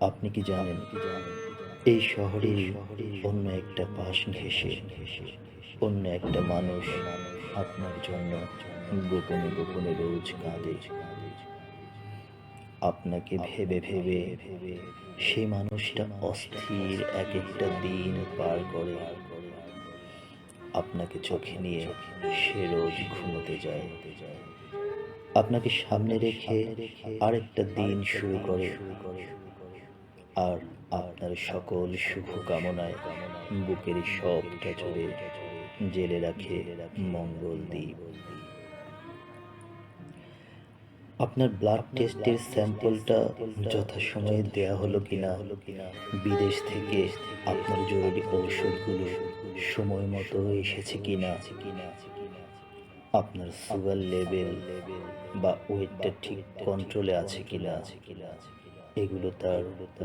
আপনি কি জানেন? এই শহরে অন্য একটা পাশ ঘেসে অন্য একটা মানুষ আপনার জন্য গোপনে গোপনে রোজ কাঁদে। আপনাকে ভেবে ভেবে সেই মানুষটা অস্থির এক একটা দিন পার করে। আপনাকে চোখে নিয়ে সে রোজ ঘুমোতে যায়। আপনাকে সামনে রেখে আরেকটা দিন শুরু করে। আর আপনার সকল শুভ কামনায় বুকের সবটা জুড়ে জেলে রাখে মঙ্গল দ্বীপ আপনার ব্লাড টেস্টের স্যাম্পলটা যথাসময়ে দেয়া হলো কিনা, বিদেশ থেকে আপনার জরুরি ঔষধগুলো সময় মতো এসেছে কিনা, আপনার সুগার লেভেল বা ওয়েটটা ঠিক কন্ট্রোলে আছে কিনা এগুলো তার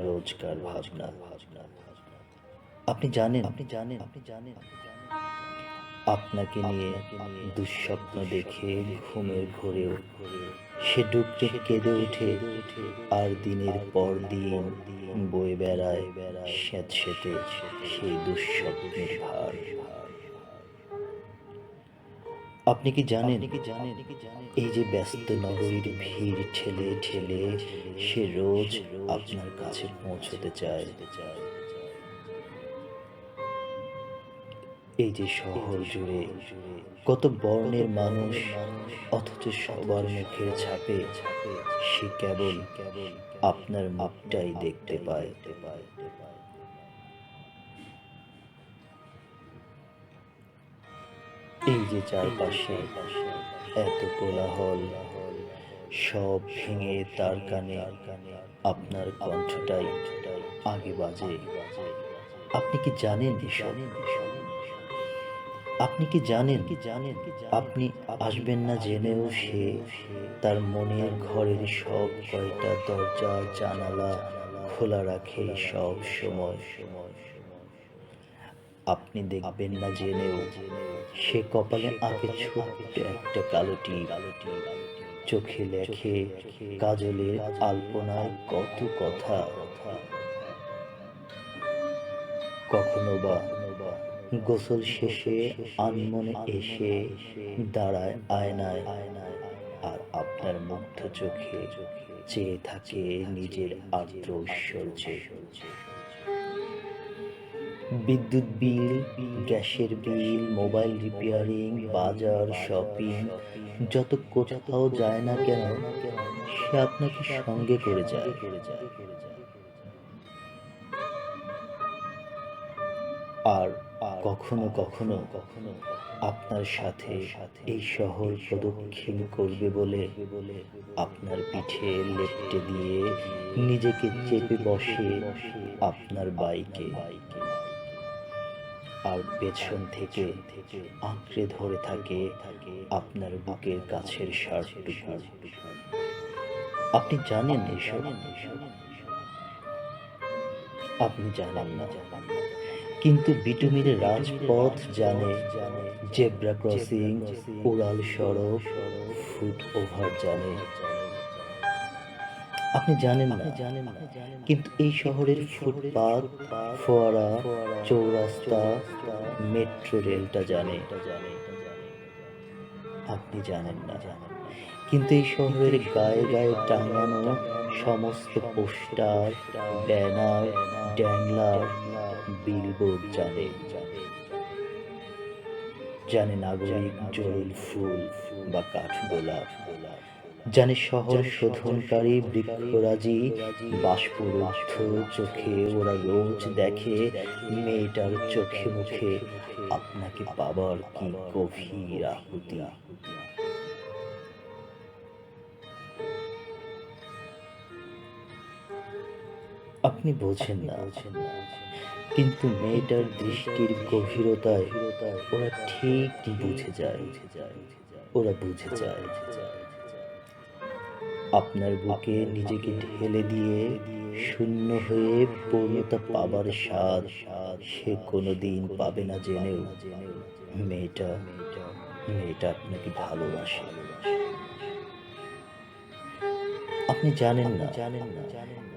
রোজকার ভাবনা। আপনি জানেন আপনি জানেন আপনি জানেন। আপনাকে নিয়ে দুঃস্বপ্ন দেখে ঘুমের ঘোরেও সে ডুবতে কেঁদে ওঠে আর দিনের পর দিন বয়ে বেড়ায় স্যাঁত সেতে সেই দুঃস্বপ্নের ভার। আপনি কি জানেন এই যে ব্যস্ত নগরীর ভিড় ঠেলে ঠেলে সে রোজ আপনার কাছে পৌঁছতে চায়। এই যে শহর জুড়ে কত বর্ণের মানুষ অথচ সবার মুখের ছাপে সে কেবল আপনার মাপটাই দেখতে পায়। এই যে চারপাশে এত কোলাহল, সব ভেঙে তার কানে আপনার কণ্ঠটাই আগে বাজে। আপনি কি জানেন আপনি কি জানেন? কি জানেন আপনি আসবেন না জেনেও সে তার মনের ঘরের সব কয়টা দরজা, জানালা খোলা রাখে সব সময় সময়। আপনি দেখবেন না জেনেও সে কপালে আগে ছোট্ট একটা কালোটি চোখে লেখে কাজলের আলপনায় কত কথা। কখনো বা গোসল শেষে আনমনে এসে দাঁড়ায় আয়নায় আয়নায় আর আপনার মুগ্ধ চোখে চেয়ে থাকে নিজের আর্দ্র ঐশ্বর্যে। বিদ্যুৎ বিল, গ্যাসের বিল, মোবাইল রিপেয়ারিং, বাজার, শপিং, যত কোথাও যায় না কেন, সে আপনাকে সঙ্গে করে যায়। আর কখনো কখনো কখনো আপনার সাথে এই শহর প্রদক্ষিণ করবে বলে আপনার পিঠে লেপটে দিয়ে নিজেকে চেপে বসে আপনার বাইকে। আর পেছন থেকে আঁকড়ে ধরে থাকে আপনার বুকের কাছের আপনি জানেন এসব? আপনি জানেন না। কিন্তু বিটুমির রাজপথ জানে জেব্রা ক্রসিং, উড়াল সড়ক, ফুট ওভার জানে। আপনি জানেন না। জানেন না কিন্তু এই শহরের ফুটপাত, ফোয়ারা, চৌরাস্তা, মেট্রো রেলটা জানে। আপনি জানেন না। জানেন কিন্তু এই শহরের গায়ে গায়ে টাঙানো সমস্ত পোস্টার, ব্যানার, ড্যাংলার, বিলবোর্ড জানে। জানে নাগরিক জরুল ফুল বা কাঠগোলাপ। জানে শহর শোধনকারী বৃক্ষরাজি বাষ্পরুদ্ধ চোখে ওরা রোজ দেখে মেয়েটার চোখে মুখে আপনাকে পাবার কি গভীর আহুতি? আপনি বোঝেন না কিন্তু মেয়েটার দৃষ্টির গভীরতায় ওরা ঠিক বুঝে যায় ওরা বুঝে যায়। আপনার বুকে নিজেকে ঢেলে দিয়ে শূন্য হয়ে পূর্ণতা পাবার স্বাদ সে কোনোদিন পাবে না জেনেও। মেয়েটা মেয়েটা আপনাকে ভালোবাসে। আপনি জানেন না জানেন না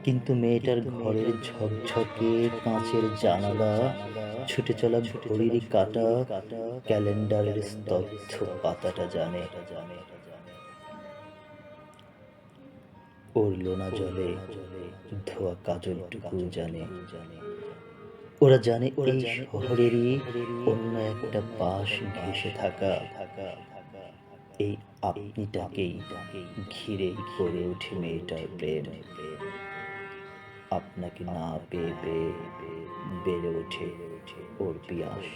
কিন্তু মেয়েটার ঘরের ঝকঝকে কাঁচের জানালা, ছুটে চলা ঘড়ির কাটা ক্যালেন্ডারের স্তব্ধ পাতাটা জানে। ওর লোনা জলে ধোয়া কাজলটুকু জানে। ওরা জানে এই শহরেরই অন্য একটা পাশ ঘেসে থাকা। এই আপনিটাকেই ঘিরেই করে ওঠে মেয়েটার প্রেম। আপনাকে না পেয়ে পেয়ে বেড়ে ওঠে ওর পিয়াস।